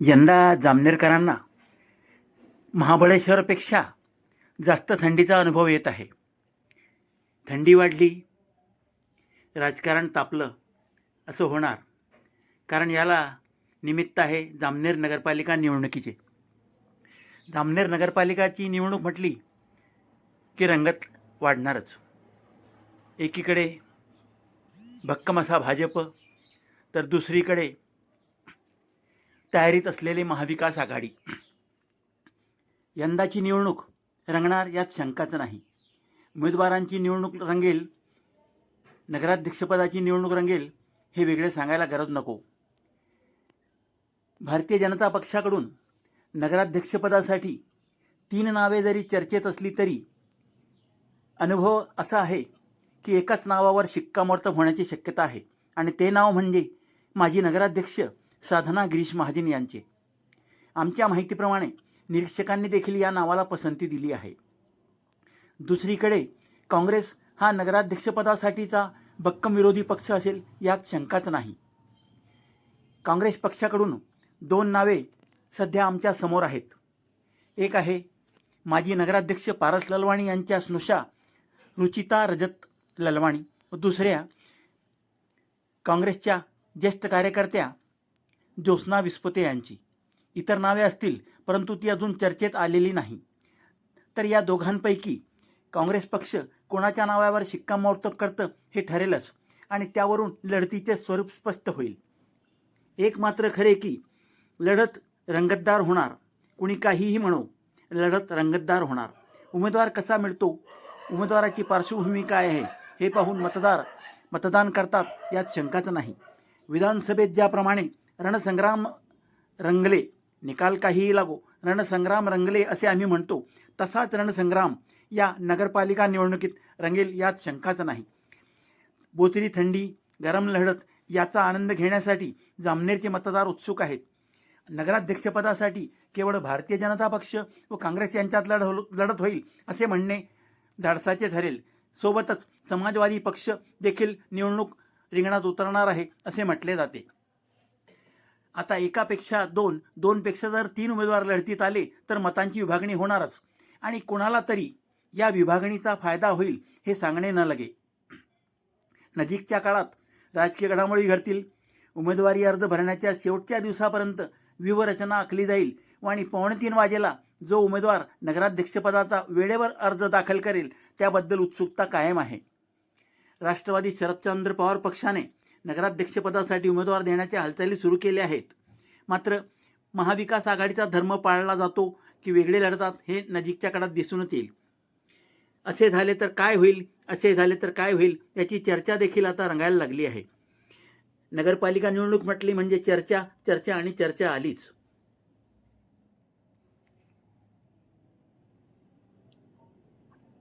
यंदा जामनेरकरांना महाबळेश्वरपेक्षा जास्त थंडीचा अनुभव येत आहे. थंडी वाढली राजकारण तापलं असं होणार. कारण याला निमित्त आहे जामनेर नगरपालिका निवडणुकीचे. जामनेर नगरपालिकाची निवडणूक म्हटली की रंगत वाढणारच. एकीकडे भक्कम असा भाजप तर दुसरीकडे तयारीत असलेली महाविकास आघाडी. यंदाची निवडणूक रंगणार यात शंकाच नाही. उमेदवारांची निवडणूक रंगेल नगराध्यक्षपदाची निवडणूक रंगेल हे वेगळे सांगायला गरज नको. भारतीय जनता पक्षाकडून नगराध्यक्षपदासाठी तीन नावे जरी चर्चेत असली तरी अनुभव असा आहे की एकाच नावावर शिक्कामोर्तब होण्याची शक्यता आहे. आणि ते नाव म्हणजे माजी नगराध्यक्ष साधना गिरीश महाजन यांचे. आमच्या माहितीप्रमाणे निरीक्षकांनी देखील या नावाला पसंती दिली आहे. दुसरीकडे काँग्रेस हा नगराध्यक्षपदासाठीचा भक्कम विरोधी पक्ष असेल यात शंकाच नाही. काँग्रेस पक्षाकडून दोन नावे सध्या आमच्यासमोर आहेत. एक आहे माजी नगराध्यक्ष पारस ललवाणी यांच्या स्नुषा रुचिता रजत ललवाणी. व दुसऱ्या काँग्रेसच्या ज्येष्ठ कार्यकर्त्या ज्योत्स्ना विस्पते यांची. इतर नावे असतील परंतु ती अजून चर्चेत आलेली नाही. तर या दोघांपैकी काँग्रेस पक्ष कोणाच्या नावावर शिक्कामोर्तब करतं हे ठरेलच आणि त्यावरून लढतीचे स्वरूप स्पष्ट होईल. एक मात्र खरे की लढत रंगतदार होणार. कुणी काहीही म्हणो लढत रंगतदार होणार. उमेदवार कसा मिळतो? उमेदवाराची पार्श्वभूमी काय आहे? हे पाहून मतदार मतदान करतात यात शंकाच नाही. विधानसभेत ज्याप्रमाणे रणसंग्राम रंगले निकाल काहीही लागो. रणसंग्राम रंगले असे आम्ही म्हणतो. तसाच रणसंग्राम या नगरपालिका निवडणुकीत रंगेल यात शंकाच नाही. बोचरी थंडी गरम लढत याचा आनंद घेण्यासाठी जामनेरचे मतदार उत्सुक आहेत. नगराध्यक्षपदासाठी केवळ भारतीय जनता पक्ष व काँग्रेस यांच्यात लढ लढत होईल असे म्हणणे धाडसाचे ठरेल. सोबतच समाजवादी पक्ष देखील निवडणूक रिंगणात उतरणार आहे असे म्हटले जाते. आता एकापेक्षा दोन दोनपेक्षा जर तीन उमेदवार लढतीत आले तर मतांची विभागणी होणारच. आणि कोणाला तरी या विभागणीचा फायदा होईल हे सांगणे न लगे. नजीकच्या काळात राजकीय घडामोडी घडतील. उमेदवारी अर्ज भरण्याच्या शेवटच्या दिवसापर्यंत व्यूहरचना आखली जाईल व आणि पावणे तीन वाजेला जो उमेदवार नगराध्यक्षपदाचा वेळेवर अर्ज दाखल करेल त्याबद्दल उत्सुकता कायम आहे. राष्ट्रवादी शरदचंद्र पवार पक्षाने नगराध्यक्षपदासाठी उमेदवार देण्याच्या हालचाली सुरू केल्या आहेत. मात्र महाविकास आघाडीचा धर्म पाळला जातो की वेगळे लढतात हे नजीकच्या काळात दिसूनच येईल. असे झाले तर काय होईल? असे झाले तर काय होईल? याची चर्चा देखील आता रंगायला लागली आहे. नगरपालिका निवडणूक म्हटली म्हणजे चर्चा चर्चा आणि चर्चा आलीच.